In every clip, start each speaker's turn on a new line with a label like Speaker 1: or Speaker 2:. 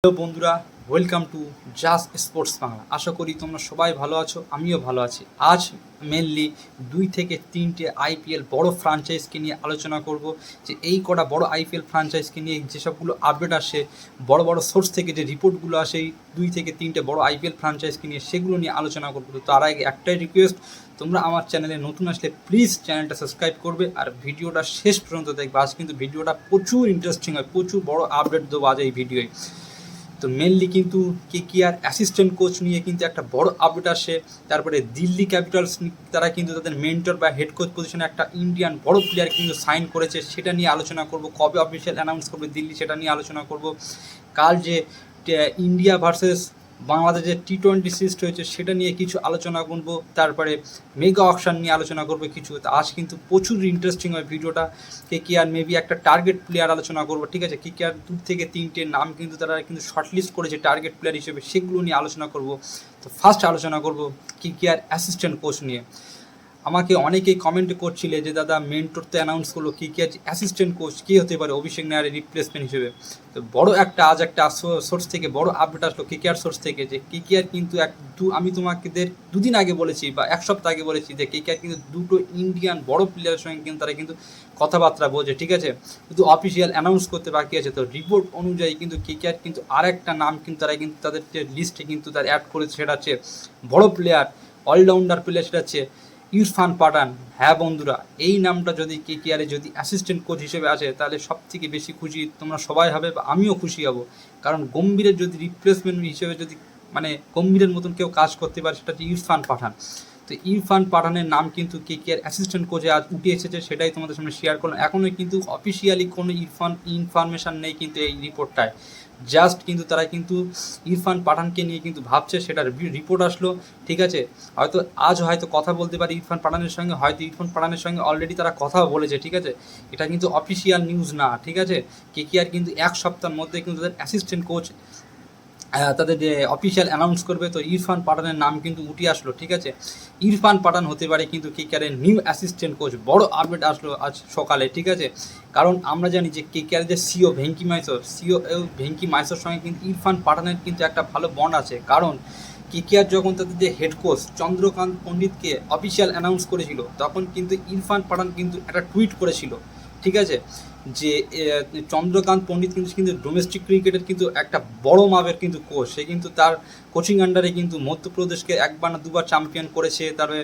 Speaker 1: Hello বন্ধুরা welcome to Jas sports Bangla আশা করি তোমরা সবাই ভালো আছো, আমিও ভালো আছি। আজ মেনলি দুই থেকে তিনটে আইপিএল বড় ফ্রাঞ্চাইজকে নিয়ে আলোচনা করব। যে এই কটা বড় আইপিএল ফ্রাঞ্চাইজকে নিয়ে যেসবগুলো আপডেট আসে, বড় বড় সোর্স থেকে যে রিপোর্টগুলো আসে, এই দুই থেকে তিনটে বড় আইপিএল ফ্রাঞ্চাইজকে নিয়ে সেগুলো নিয়ে আলোচনা করব। তো তার আগে একটাই রিকোয়েস্ট তোমরা আমার চ্যানেলে নতুন আসলে প্লিজ চ্যানেলটা সাবস্ক্রাইব করবে আর ভিডিওটা শেষ পর্যন্ত দেখবে। আজ কিন্তু ভিডিওটা প্রচুর ইন্টারেস্টিং হয়, প্রচুর বড় আপডেট দেবো আজ এই ভিডিওয় তো মেনলি কিন্তু কে কে আর অ্যাসিস্ট্যান্ট কোচ নিয়ে কিন্তু একটা বড় আপডেট আসে। তারপরে দিল্লি ক্যাপিটালস তারা কিন্তু তাদের মেন্টর বা হেড কোচ পজিশনে একটা ইন্ডিয়ান বড় প্লেয়ার কিন্তু সাইন করেছে, সেটা নিয়ে আলোচনা করব। কবে অফিসিয়াল অ্যানাউন্স করবে দিল্লি সেটা নিয়ে আলোচনা করব। কাল যে ইন্ডিয়া ভার্সেস বাংলাদেশের টি টোয়েন্টি সিস্ট হয়েছে সেটা নিয়ে কিছু আলোচনা করব, তারপরে মেগা অপশান নিয়ে আলোচনা করব কিছু। আজ কিন্তু প্রচুর ইন্টারেস্টিং হয় ভিডিওটা। কে কে আর মেবি একটা টার্গেট প্লেয়ার আলোচনা করব, ঠিক আছে? কে কে আর দু থেকে তিনটে নাম কিন্তু তারা কিন্তু শর্টলিস্ট করেছে টার্গেট প্লেয়ার হিসেবে, সেগুলো নিয়ে আলোচনা করব। তো ফার্স্ট আলোচনা করব কে কে আর অ্যাসিস্ট্যান্ট কোচ নিয়ে। আমাকে অনেকেই কমেন্ট করছিলে যে, দাদা মেন্টর তো অ্যানাউন্স করল কী কী অ্যাসিস্ট্যান্ট কোচ কী হতে পারে অভিষেক নায়ারের রিপ্লেসমেন্ট হিসেবে। তো বড় একটা, আজ একটা সোর্স থেকে, বড় আপডেট আসলো কে কেয়ার সোর্স থেকে যে কে কেয়ার কিন্তু এক দু, আমি তোমাকে দুদিন আগে বলেছি বা এক সপ্তাহ আগে বলেছি যে কে কেয়ার কিন্তু দুটো ইন্ডিয়ান বড় প্লেয়ারের সঙ্গে কিন্তু তারা কিন্তু কথাবার্তা বোঝে, ঠিক আছে? কিন্তু অফিসিয়াল অ্যানাউন্স করতে বাকি আছে। তো রিপোর্ট অনুযায়ী কিন্তু কে কেয়ার কিন্তু আর একটা নাম কিন্তু তারা কিন্তু তাদের যে লিস্টে কিন্তু তারা অ্যাড করেছে সেটা হচ্ছে বড় প্লেয়ার অলরাউন্ডার প্লেয়ার সেটা হচ্ছে ইরফান পাঠান হ্যাঁ বন্ধুরা, এই নামটা যদি কে কেয়ারে যদি অ্যাসিস্ট্যান্ট কোচ হিসেবে আসে, তাহলে সব থেকে বেশি খুশি তোমরা সবাই হবে বা আমিও খুশি হব। কারণ গম্ভীরের যদি রিপ্লেসমেন্ট হিসেবে যদি মানে গম্ভীরের মতন কেউ কাজ করতে পারে, সেটা হচ্ছে ইরফান পাঠান। তো ইরফান পাঠানের নাম কিন্তু কে কে আর অ্যাসিস্ট্যান্ট কোচে আজ উঠে এসেছে, সেটাই তোমাদের সামনে শেয়ার করলাম। এখনও কিন্তু অফিসিয়ালি কোনো ইরফান ইনফরমেশান নেই কিন্তু এই রিপোর্টটায় জাস্ট কিন্তু তারা কিন্তু ইরফান পাঠানকে নিয়ে কিন্তু ভাবছে, সেটার রিপোর্ট আসলো, ঠিক আছে? হয়তো আজ হয়তো কথা বলতে পারে ইরফান পাঠানের সঙ্গে, হয়তো ইরফান পাঠানের সঙ্গে অলরেডি তারা কথা বলেছে, ঠিক আছে? এটা কিন্তু অফিসিয়াল নিউজ না, ঠিক আছে? কে কে আর কিন্তু এক সপ্তাহের মধ্যে কিন্তু তাদের অ্যাসিস্ট্যান্ট কোচ তাদের যে অফিসিয়াল অ্যানাউন্স করবে, তো ইরফান পাঠানের নাম কিন্তু উঠে আসলো, ঠিক আছে? ইরফান পাঠান হতে পারে কিন্তু কেকেআরের নিউ অ্যাসিস্ট্যান্ট কোচ বড় আপডেট আসলো আজ সকালে, ঠিক আছে? কারণ আমরা জানি যে কেকেআর যে সিও ভেঙ্কি মাইসোর সিও ভেঙ্কি মাইসোর সঙ্গে কিন্তু ইরফান পাঠানের কিন্তু একটা ভালো বন্ড আছে। কারণ কেকেআর যখন তাদের যে হেড কোচ চন্দ্রকান্ত পণ্ডিতকে অফিসিয়াল অ্যানাউন্স করেছিল, তখন কিন্তু ইরফান পাঠান কিন্তু একটা টুইট করেছিল, ঠিক আছে? যে চন্দ্রকান্ত পণ্ডিত কিন্তু কিন্তু ডোমেস্টিক ক্রিকেটের কিন্তু একটা বড় মাপের কিন্তু কোচ সে কিন্তু তার কোচিং আন্ডারে কিন্তু মধ্যপ্রদেশকে একবার না দুবার চ্যাম্পিয়ন করেছে। তারপরে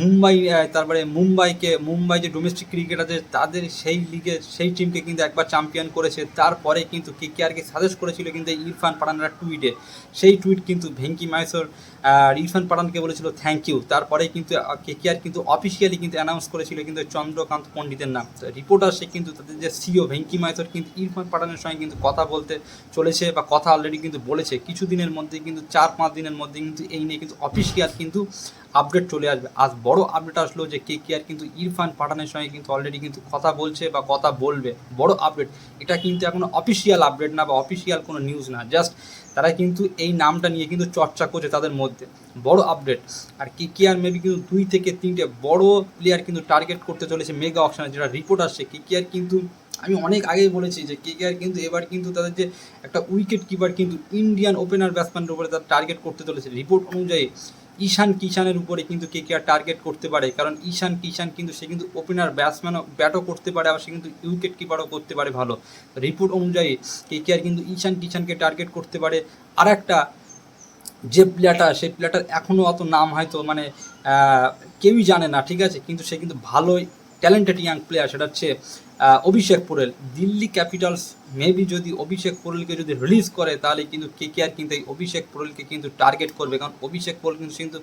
Speaker 1: মুম্বাই তারপরে মুম্বাইকে, মুম্বাই যে ডোমেস্টিক ক্রিকেট আছে, তাদের সেই লিগে সেই টিমকে কিন্তু একবার চ্যাম্পিয়ন করেছে। তারপরে কিন্তু কে কেআরকে সাজেস্ট করেছিল কিন্তু ইরফান পাঠানের টুইটে সেই টুইট কিন্তু ভেঙ্কি মাইসোর ইরফান পাঠানকে বলেছিল থ্যাংক ইউ তারপরে কিন্তু কে কেআর কিন্তু অফিসিয়ালি কিন্তু অ্যানাউন্স করেছিল কিন্তু চন্দ্রকান্ত পণ্ডিতের নাম। রিপোর্টার আসে কিন্তু তাদের যে সিও ভেঙ্কি মাইথর কিন্তু ইরফান পাঠানের সঙ্গে কিন্তু কথা বলতে চলেছে বা কথা অলরেডি কিন্তু বলেছে। কিছুদিনের মধ্যে কিন্তু চার পাঁচ দিনের মধ্যে কিন্তু এই নিয়ে কিন্তু অফিসিয়াল কিন্তু আপডেট চলে আসবে। আজ বড় আপডেট আসলো যে কে কে আর কিন্তু ইরফান পাঠানের সঙ্গে কিন্তু অলরেডি কিন্তু কথা বলছে বা কথা বলবে। বড় আপডেট এটা কিন্তু এখনও অফিসিয়াল আপডেট না বা অফিসিয়াল কোনো নিউজ না। জাস্ট তারা কিন্তু এই নামটা নিয়ে কিন্তু চর্চা করছে তাদের মধ্যে। বড় আপডেট আর কে কে আর মেবি কিন্তু দুই থেকে তিনটে বড় প্লেয়ার কিন্তু টার্গেট করতে চলেছে মেগা অপশানে যেটা রিপোর্ট আসছে কে কে আর কিন্তু আমি অনেক আগেই বলেছি যে কে কে আর কিন্তু এবার কিন্তু তাদের যে একটা উইকেট কিপার কিন্তু ইন্ডিয়ান ওপেনার ব্যাটসম্যানের উপরে তারা টার্গেট করতে চলেছে। রিপোর্ট অনুযায়ী ঈশান কিষানের উপরে কিন্তু কে কে আর টার্গেট করতে পারে? কারণ ঈশান কিষান কিন্তু সে কিন্তু ওপেনার ব্যাটসম্যানও ব্যাটও করতে পারে, আবার সে কিন্তু উইকেট কিপারও করতে পারে ভালো। রিপোর্ট অনুযায়ী কে কে আর কিন্তু ঈশান কিষানকে টার্গেট করতে পারে। আর একটা যে প্লেয়ারটা সেই প্লেয়ারটার এখনও অত নাম হয়তো মানে কেউই জানে না, ঠিক আছে? কিন্তু সে কিন্তু ভালোই ট্যালেন্টেড ইয়াং প্লেয়ার সেটা হচ্ছে অভিষেক পোরেল, দিল্লি ক্যাপিটালস মেবি যদি অভিষেক পোরেলকে যদি রিলিজ করে, তাহলে কিন্তু কে কে আর কিন্তু এই অভিষেক পোরেলকে কিন্তু টার্গেট করবে। কারণ অভিষেক পোরেল কিন্তু কিন্তু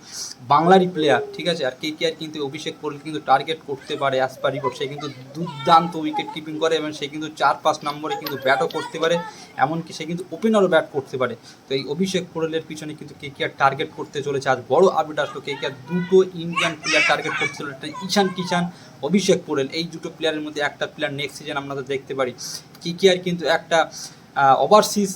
Speaker 1: বাংলারই প্লেয়ার ঠিক আছে? আর কে কে আর কিন্তু অভিষেক পোরেল কিন্তু টার্গেট করতে পারে অ্যাজ পার রিপোর্ট সে কিন্তু দুর্দান্ত উইকেট কিপিং করে এবং সে কিন্তু চার পাঁচ নম্বরে কিন্তু ব্যাটও করতে পারে, এমনকি সে কিন্তু ওপেনারও ব্যাট করতে পারে। তো এই অভিষেক পোরেলের পিছনে কিন্তু কে কে আর টার্গেট করতে চলেছে। আজ বড় আপডেট আসলো কে কে আর দুটো ইন্ডিয়ান প্লেয়ার টার্গেট করতে চলেছে। ঈশান কিষান অভিষেক পোরেল, এই দুটো প্লেয়ারের মধ্যে একটা প্লেয়ার নেক্সট সিজন আমরা দেখতে পারি। কি কি আর কিন্তু একটা ওভারসিজ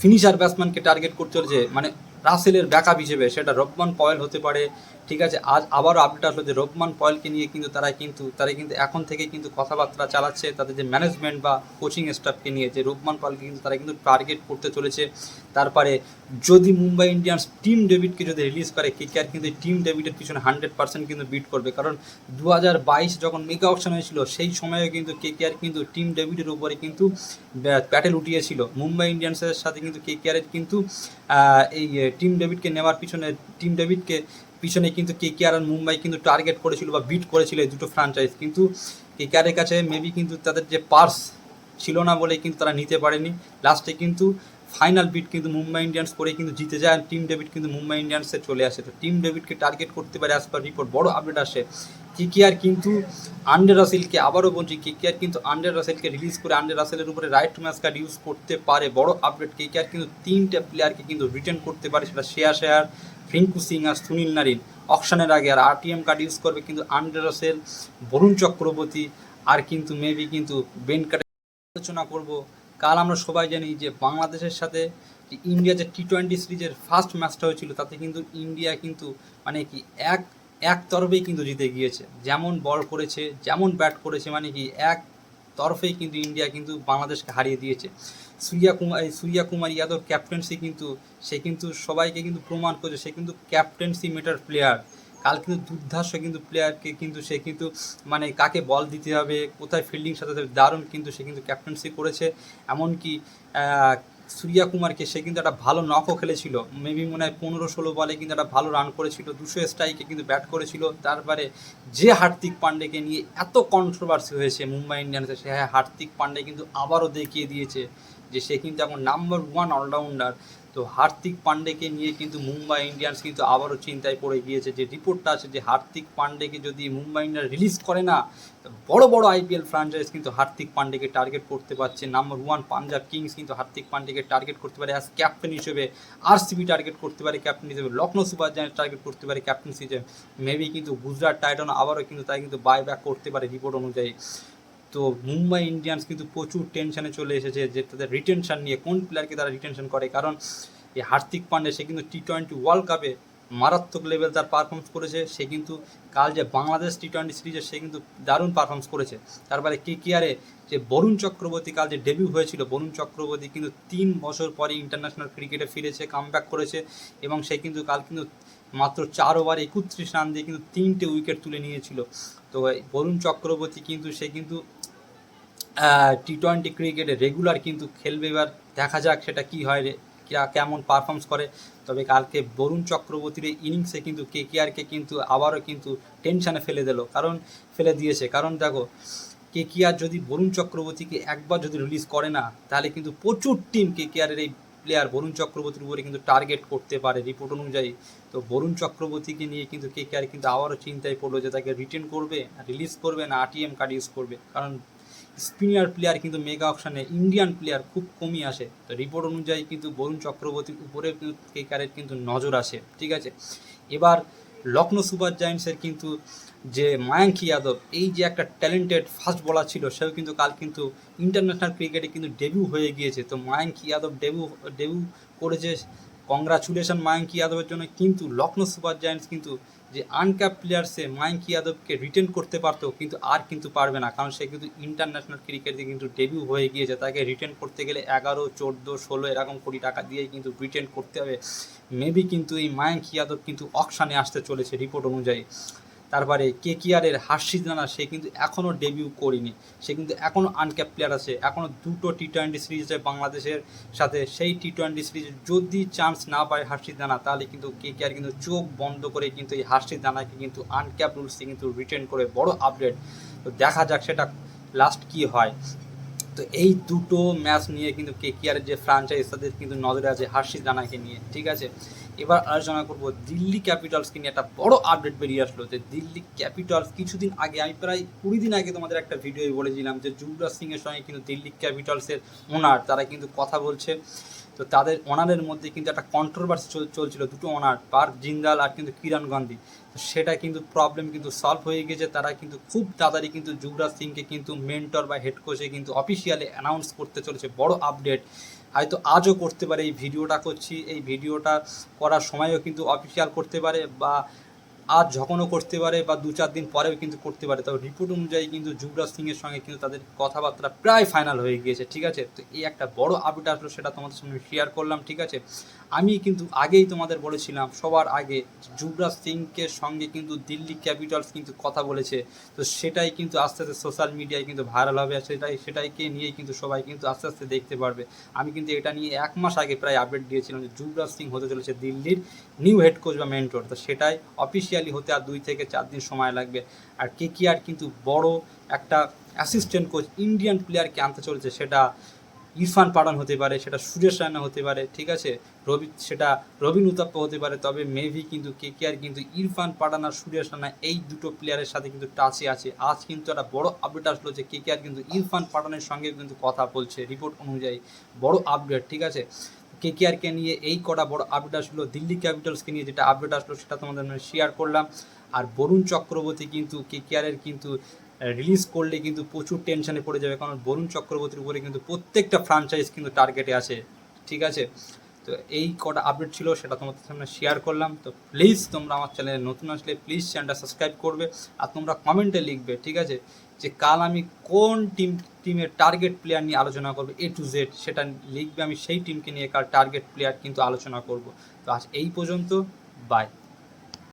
Speaker 1: ফিনিশার ব্যাটসম্যানকে টার্গেট করতে চলেছে মানে রাসেলের ব্যাকআপ হিসেবে সেটা রব্বান পয়েল হতে পারে ঠিক আছে, আজ আবারও আপডেট আসলো যে রোবমান পয়েলকে নিয়ে কিন্তু তারা কিন্তু তারা কিন্তু এখন থেকে কিন্তু কথাবার্তা চালাচ্ছে, তাদের যে ম্যানেজমেন্ট বা কোচিং স্টাফকে নিয়ে, যে রোবমান পয়েলকে কিন্তু তারা কিন্তু টার্গেট করতে চলেছে। তারপরে যদি মুম্বাই ইন্ডিয়ান্স টিম ডেভিডকে যদি রিলিজ করে কে কে আর কিন্তু টিম ডেভিডের পিছনে হান্ড্রেড পার্সেন্ট কিন্তু বিট করবে। কারণ দু হাজার বাইশ যখন মেগা অপশন হয়েছিল, সেই সময়ে কিন্তু কে কে আর কিন্তু টিম ডেভিডের উপরে কিন্তু প্যাটেল উঠিয়েছিল। মুম্বাই ইন্ডিয়ান্সের সাথে কিন্তু কে কে আরের কিন্তু এই টিম ডেভিডকে নেওয়ার পিছনে টিম ডেভিডকে পিছনে কিন্তু কে কে আর মুম্বাই কিন্তু টার্গেট করেছিল বা বিট করেছিল এই দুটো ফ্র্যাঞ্চাইজ কিন্তু কে কে আরের কাছে মেবি কিন্তু তাদের যে পার্স ছিল না বলে কিন্তু তারা নিতে পারেনি। লাস্টে কিন্তু ফাইনাল বিট কিন্তু মুম্বাই ইন্ডিয়ান্স করে কিন্তু জিতে যায়। আর টিম ডেভিড কিন্তু মুম্বাই ইন্ডিয়ান্সে চলে আসে। তো টিম ডেভিডকে টার্গেট করতে পারে অ্যাজ পার রিপোর্ট বড় আপডেট আসে। কেকেআর কিন্তু আন্ডার রাসেলকে আবারও বলছি কেকেআর কিন্তু আন্ডার রাসেলকে রিলিজ করে আন্ডার রাসেলের উপরে right to match card use করতে পারে। বড় আপডেট কেকেআর কিন্তু তিনটে প্লেয়ারকে কিন্তু রিটার্ন করতে পারে, সেটা শেয়া শেয়ার রিঙ্কু সিং আর সুনীল নারিন অকশনের আগে আর আরটিএম কার্ড ইউজ করবে কিন্তু আন্ডার রাসেল বরুণ চক্রবর্তী আর কিন্তু মেবি কিন্তু বেন কার্ড আলোচনা করব। কাল আমরা সবাই জানি যে বাংলাদেশের সাথে যে ইন্ডিয়া যে টি টোয়েন্টি সিরিজের ফার্স্ট ম্যাচটা হয়েছিল, তাতে কিন্তু ইন্ডিয়া কিন্তু মানে কি এক এক তরফেই কিন্তু জিতে গিয়েছে। যেমন বল করেছে, যেমন ব্যাট করেছে মানে কি এক তরফেই কিন্তু ইন্ডিয়া কিন্তু বাংলাদেশকে হারিয়ে দিয়েছে। সূর্যা কুমার সূর্যা কুমার যাদব ক্যাপ্টেন্সি কিন্তু, সে কিন্তু সবাইকে কিন্তু প্রমাণ করেছে, সে কিন্তু ক্যাপ্টেন্সি মেটার প্লেয়ার কাল কিন্তু দুর্ধার্ষ কিন্তু প্লেয়ারকে কিন্তু, সে কিন্তু মানে কাকে বল দিতে হবে, কোথায় ফিল্ডিং সাথে দারুণ কিন্তু সে কিন্তু ক্যাপ্টেন্সি করেছে। এমনকি সূর্যা কুমারকে সে কিন্তু একটা ভালো নকও খেলেছিল। মেবি মনে হয় পনেরো ষোলো বলে কিন্তু একটা ভালো রান করেছিল, দুশো স্ট্রাইকে কিন্তু ব্যাট করেছিল। তারপরে যে হার্দিক পান্ডেকে নিয়ে এত কন্ট্রোভার্সি হয়েছে মুম্বাই ইন্ডিয়ানসে, সে হার্দিক পান্ডে কিন্তু আবারও দেখিয়ে দিয়েছে। যে সে কিন্তু এখন নাম্বার ওয়ান অলরাউন্ডার তো হার্দিক পান্ডেকে নিয়ে কিন্তু মুম্বাই ইন্ডিয়ান্স কিন্তু আবারও চিন্তায় পড়ে গিয়েছে। যে রিপোর্টটা আছে যে হার্দিক পান্ডেকে যদি মুম্বাই ইন্ডিয়ান রিলিজ করে না বড় বড় আইপিএল ফ্রাঞ্চাইজ কিন্তু হার্দিক পান্ডেকে টার্গেট করতে পারছে। নাম্বার ওয়ান পাঞ্জাব কিংস কিন্তু হার্দিক পান্ডেকে টার্গেট করতে পারে অ্যাজ ক্যাপ্টেন হিসেবে। আরসিবি টার্গেট করতে পারে ক্যাপ্টেন হিসেবে। লখনৌ সুপার জায়ান্ট টার্গেট করতে পারে ক্যাপ্টেন হিসেবে। মেবি কিন্তু গুজরাট টাইটন আবারও কিন্তু তাই কিন্তু বাই ব্যাক করতে পারে রিপোর্ট অনুযায়ী। তো মুম্বাই ইন্ডিয়ান্স কিন্তু প্রচুর টেনশনে চলে এসেছে যে তাদের রিটেনশন নিয়ে, কোন প্লেয়ারকে তারা রিটেনশন করে? কারণ এই হার্দিক পান্ডে, সে কিন্তু টি টোয়েন্টি ওয়ার্ল্ড কাপে মারাত্মক লেভেল তার পারফরমেন্স করেছে। সে কিন্তু কাল যে বাংলাদেশ টি টোয়েন্টি সিরিজে সে কিন্তু দারুণ পারফরমেন্স করেছে। তারপরে কে কেয়ারে যে বরুণ চক্রবর্তী কাল যে ডেবিউ হয়েছিল, বরুণ চক্রবর্তী কিন্তু তিন বছর পরে ইন্টারন্যাশনাল ক্রিকেটে ফিরেছে কামব্যাক করেছে এবং সে কিন্তু কাল কিন্তু মাত্র চার ওভার একত্রিশ রান দিয়ে কিন্তু তিনটে উইকেট তুলে নিয়েছিল। তো বরুণ চক্রবর্তী কিন্তু, সে কিন্তু টি টোয়েন্টি ক্রিকেটে রেগুলার কিন্তু খেলবে, এবার দেখা যাক সেটা কি হয় কেমন পারফর্মস করে। তবে কালকে বরুণ চক্রবর্তীর ইনিংসে কিন্তু কে কেআরকে কিন্তু আবারও কিন্তু টেনশানে ফেলে দিল, কারণ ফেলে দিয়েছে। কারণ দেখো কে কেআর যদি বরুণ চক্রবর্তীকে একবার যদি রিলিজ করে না, তাহলে কিন্তু প্রচুর টিম কে কেআরের এই প্লেয়ার বরুণ চক্রবর্তীর উপরে কিন্তু টার্গেট করতে পারে রিপোর্ট অনুযায়ী। তো বরুণ চক্রবর্তীকে নিয়ে কিন্তু কে কেআর কিন্তু আবারও চিন্তায় পড়ল যে তাকে রিটেন করবে রিলিজ করবে না আটিএম কার্ড ইউজ করবে। কারণ স্পিনার প্লেয়ার কিন্তু মেগা অপশানে ইন্ডিয়ান প্লেয়ার খুব কমই আসে। তো রিপোর্ট অনুযায়ী কিন্তু বরুণ চক্রবর্তীর উপরে কিন্তু কেকারের কিন্তু নজর আসে, ঠিক আছে? এবার লখনৌ সুপার জায়েন্টসের কিন্তু যে মায়াঙ্ক যাদব, এই যে একটা ট্যালেন্টেড ফাস্ট বলার ছিল, সেও কিন্তু কাল কিন্তু ইন্টারন্যাশনাল ক্রিকেটে কিন্তু ডেবিউ হয়ে গিয়েছে। তো মায়াঙ্ক যাদব ডেবিউ ডেবিউ করেছে। কংগ্রাচুলেশন মায়াঙ্ক যাদবের জন্য। কিন্তু লখনৌ সুপার জায়েন্টস কিন্তু যে আনক্যাপ প্লেয়ার সে মায়াঙ্ক ইয়াদবকে রিটেন করতে পারতো কিন্তু আর কিন্তু পারবে না। কারণ সে কিন্তু ইন্টারন্যাশনাল ক্রিকেটে কিন্তু ডেবিউ হয়ে গিয়েছে। তাকে রিটেন করতে গেলে এগারো, চোদ্দ, ষোলো এরকম কোটি টাকা দিয়ে কিন্তু রিটেন করতে হবে। মেবি কিন্তু এই মায়াঙ্ক ইয়াদব কিন্তু অকশানে আসতে চলেছে রিপোর্ট অনুযায়ী। তারপরে কে কিয়ারের হার্ষিদ রানা সে কিন্তু এখনও ডেবিউ করেনি। সে কিন্তু এখনও আনক্যাপ প্লেয়ার আছে। এখনও দুটো টি টোয়েন্টি সিরিজ আছে বাংলাদেশের সাথে সেই টি টোয়েন্টি সিরিজ যদি চান্স না পায় হার্ষিদ রানা তাহলে কিন্তু কে কেয়ার কিন্তু চোখ বন্ধ করে কিন্তু এই হার্ষিদ রানাকে কিন্তু আনক্যাপ রুলসে কিন্তু রিটেন করে বড় আপডেট তো দেখা যাক সেটা লাস্ট কি হয়। তো এই দুটো ম্যাচ নিয়ে কিন্তু কে কেয়ারের যে ফ্রাঞ্চাইজ তাদের কিন্তু নজরে আছে হার্ষিদ রানাকে নিয়ে, ঠিক আছে? এবার আলোচনা করব দিল্লি ক্যাপিটালসকে নিয়ে। একটা বড় আপডেট বেরিয়ে আসলো যে দিল্লি ক্যাপিটালস কিছুদিন আগে, আমি প্রায় কুড়ি দিন আগে তোমাদের একটা ভিডিও বলেছিলাম যে যুবরাজ সিংয়ের সঙ্গে কিন্তু দিল্লি ক্যাপিটালসের ওনার তারা কিন্তু কথা বলছে। তো তাদের ওনারের মধ্যে কিন্তু একটা কন্ট্রোভার্সি চলছিল, দুটো ওনার পার জিন্দাল আর কিন্তু কিরণ গান্ধী। তো সেটা কিন্তু প্রবলেম কিন্তু সলভ হয়ে গেছে। তারা কিন্তু খুব তাড়াতাড়ি কিন্তু যুবরাজ সিংকে কিন্তু মেন্টর বা হেড কোচে কিন্তু অফিসিয়ালি অ্যানাউন্স করতে চলেছে। বড় আপডেট হয়তো আজও করতে পারে। এই ভিডিওটা করছি। এই ভিডিওটা করার সময়ও কিন্তু অফিসিয়াল করতে পারে বা আজ যখনও করতে পারে বা দু চার দিন পরেও কিন্তু করতে পারে, তবে রিপোর্ট অনুযায়ী কিন্তু যুবরাজ সিংয়ের সঙ্গে কিন্তু তাদের কথাবার্তা প্রায় ফাইনাল হয়ে গিয়েছে, ঠিক আছে? তো এই একটা বড় আপডেট আসলো সেটা তোমাদের সঙ্গে শেয়ার করলাম, ঠিক আছে? আমি কিন্তু আগেই তোমাদের বলেছিলাম, সবার আগে যুবরাজ সিংকে সঙ্গে কিন্তু দিল্লি ক্যাপিটালস কিন্তু কথা বলেছে, তো সেটাই কিন্তু আস্তে আস্তে সোশ্যাল মিডিয়ায় কিন্তু ভাইরাল হবে সেটাই, সেটাইকে নিয়েই কিন্তু সবাই কিন্তু আস্তে আস্তে দেখতে পারবে। আমি কিন্তু এটা নিয়ে এক মাস আগে প্রায় আপডেট দিয়েছিলাম যে যুবরাজ সিং হতে চলেছে দিল্লির নিউ হেড কোচ বা মেন্টর তো সেটাই অফিসিয়ালি হতে আর দুই থেকে চার দিন সময় লাগবে। আর কে কি আর কিন্তু বড় একটা অ্যাসিস্ট্যান্ট কোচ ইন্ডিয়ান প্লেয়ারকে আনতে চলেছে, সেটা ইরফান পাঠান হতে পারে, সেটা সুরেশ রায়না হতে পারে, ঠিক আছে? রবি সেটা রবিন উতাপ্প হতে পারে, তবে মেভি কিন্তু কে কে আর কিন্তু ইরফান পাঠান আর সুরেশ রায়না এই দুটো প্লেয়ারের সাথে কিন্তু টাচে আছে। আজ কিন্তু একটা বড় আপডেট আসলো যে কে কে আর কিন্তু ইরফান পাঠানের সঙ্গে কিন্তু কথা বলছে রিপোর্ট অনুযায়ী। বড় আপডেট ঠিক আছে? কে কে নিয়ে এই কটা বড় আপডেট আসলো, দিল্লি ক্যাপিটালসকে নিয়ে যেটা আপডেট আসলো সেটা তোমাদের শেয়ার করলাম। আর বরুণ চক্রবর্তী কিন্তু কে কে আরের কিন্তু রিলিজ করলে কিন্তু প্রচুর টেনশনে পড়ে যাবে। কারণ বরুণ চক্রবর্তীর উপরে কিন্তু প্রত্যেকটা ফ্রাঞ্চাইজ কিন্তু টার্গেটে আছে। ঠিক আছে? তো এই কটা আপডেট ছিল সেটা তোমাদের সামনে শেয়ার করলাম। তো প্লিজ তোমরা আমার চ্যানেলে নতুন আসলে প্লিজ চ্যানেলটা সাবস্ক্রাইব করবে আর তোমরা কমেন্টে লিখবে, ঠিক আছে? যে কাল আমি কোন টিম টিমের টার্গেট প্লেয়ার নিয়ে আলোচনা করব এ টু জেড সেটা লিখবে আমি সেই টিমকে নিয়ে কাল টার্গেট প্লেয়ার কিন্তু আলোচনা করব। তো আজ এই পর্যন্ত বাই